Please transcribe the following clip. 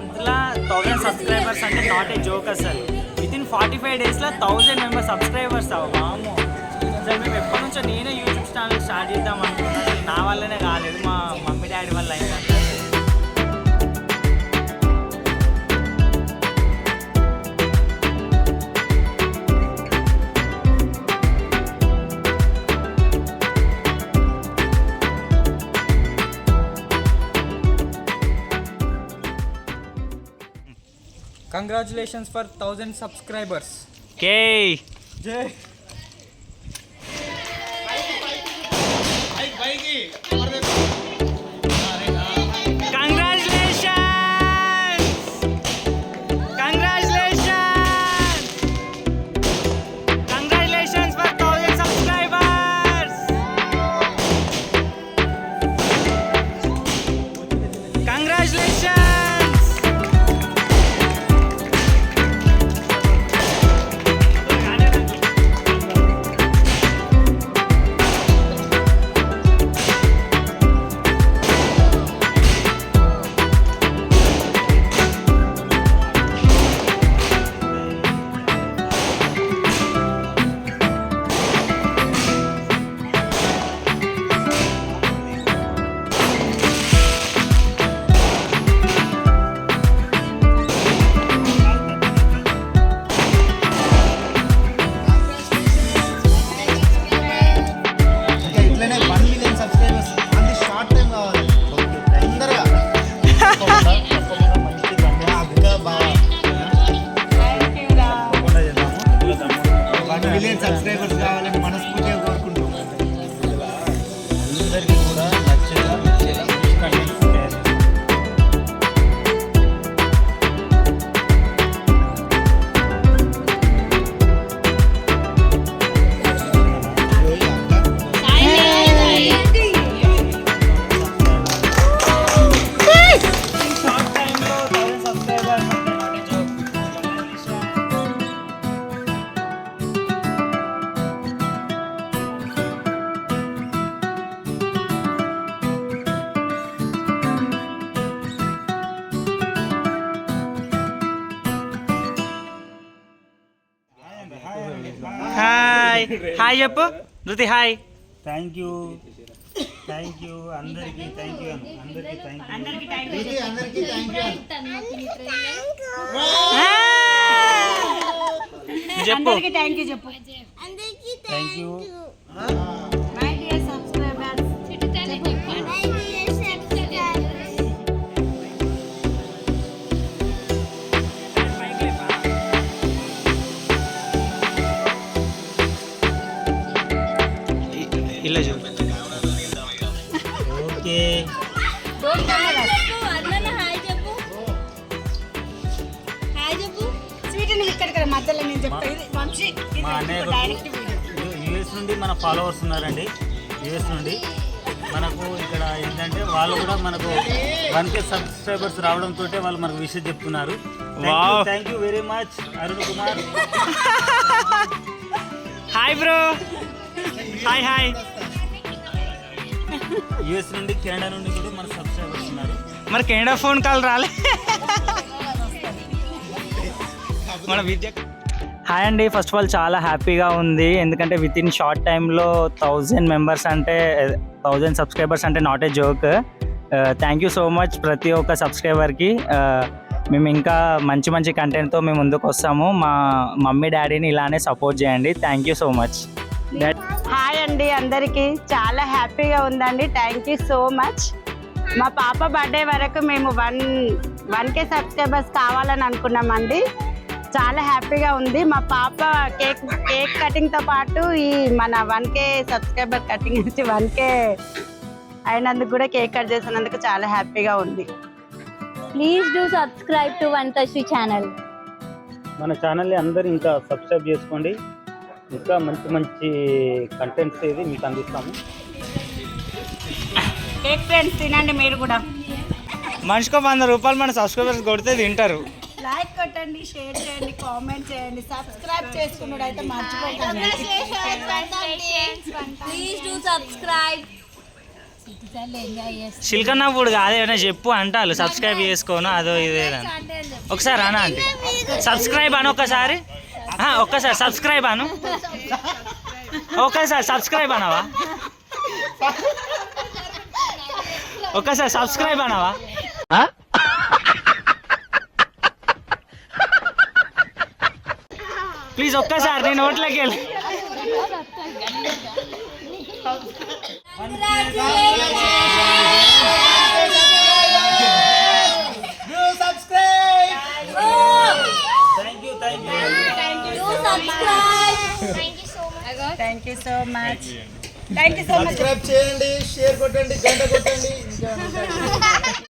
మంత్లో thousand subscribers అంటే not a joke అసలు. విత్ ఇన్ ఫార్టీ ఫైవ్ డేస్లో థౌజండ్ మెంబర్ సబ్స్క్రైబర్స్ అవ్వ వాము అసలు మేము ఎప్పటి నుంచో నేనే యూట్యూబ్ ఛానల్ స్టార్ట్ చేద్దాం అనుకున్నాను నా వల్లనే కాలేదు మా మమ్మీ డాడీ వల్ల అయిందంటే కంగ్రాచులేషన్స్ ఫర్ థౌజండ్ సబ్స్క్రైబర్స్ కే జై హాయ్. హాయ్ చెప్పు. Dhruti hi. Thank you. Thank you. అందరికీ థ్యాంక్ యూ అందరికీ థ్యాంక్ యూ. అందరికీ థ్యాంక్ యూ. చెప్పు. Thank you. మా వీడియో యుఎస్ నుండి మన ఫాలోవర్స్ ఉన్నారండి. యుఎస్ నుండి. మనకు ఇక్కడ ఏంటంటే వాళ్ళు కూడా మనకు వన్ కే సబ్స్క్రైబర్స్ రావడంతో వాళ్ళు మనకు విషయం చెప్తున్నారు. Thank you very much Arun Kumar. Hi bro hi hi US నుండి కెనడా నుండి కూడా మన సబ్స్క్రైబర్స్ ఉన్నారు. మరి కెనడా ఫోన్ కాల్ రాలే. మన విద్య హాయ్ అండి. ఫస్ట్ ఆఫ్ ఆల్ చాలా హ్యాపీగా ఉంది. ఎందుకంటే విత్ ఇన్ షార్ట్ టైంలో థౌజండ్ మెంబర్స్ అంటే థౌజండ్ సబ్స్క్రైబర్స్ అంటే not a joke thank you so much ప్రతి ఒక్క సబ్స్క్రైబర్కి uh, మేము ఇంకా మంచి మంచి కంటెంట్తో మేము ముందుకు వస్తాము. మా మమ్మీ డాడీని ఇలానే సపోర్ట్ చేయండి. Thank you so much hi అండి అందరికీ. చాలా హ్యాపీగా ఉందండి. థ్యాంక్ యూ సో మచ్ మా పాప బర్త్డే వరకు మేము వన్ వన్ కే సబ్స్క్రైబర్స్ కావాలని అనుకున్నామండి. చాలా హ్యాపీగా ఉంది. మా పాప కేక్ కేక్ కటింగ్తో పాటు ఈ మన వన్ కే సబ్స్క్రైబర్ కటింగ్ వచ్చి వన్ కే అయినందుకు కూడా కేక్ కట్ చేసినందుకు చాలా హ్యాపీగా ఉంది. Please do subscribe to Vantashi channel. మన ఛానల్ని అందరూ ఇంకా సబ్స్క్రైబ్ చేసుకోండి. ఇంకా మంచి మంచి కంటెంట్స్ ఏది మీకు అందిస్తాము. కేక్ ఫ్రెండ్స్ తినండి మీరు కూడా. మనిషికో వంద రూపాయలు మన సబ్స్క్రైబర్స్ కొడితే తింటారు. లైక్ కొట్టండి షేర్ చేయండి కామెంట్ చేయండి సబ్స్క్రైబ్ చేసుకున్నాడు అయితే మర్చిపోకండి. చిలకన్నప్పుడు కాదు ఏమైనా చెప్పు అంటారు. సబ్స్క్రైబ్ చేసుకోను అదో ఇదే అని. ఒకసారి అనా అంటే సబ్స్క్రైబ్ అను ఒక్కసారి ఆ, ఒక్కసారి సబ్స్క్రైబ్ అను. ఒక్కసారి సబ్స్క్రైబ్ అనవా? ఒక్కసారి సబ్స్క్రైబ్ అనవా? ప్లీజ్ ఒక్కసారి నేను నోట్లోకి వెళ్ళి. Thank you so much thank you so much subscribe చేయండి షేర్ కొట్టండి గంట కొట్టండి. ఇంకా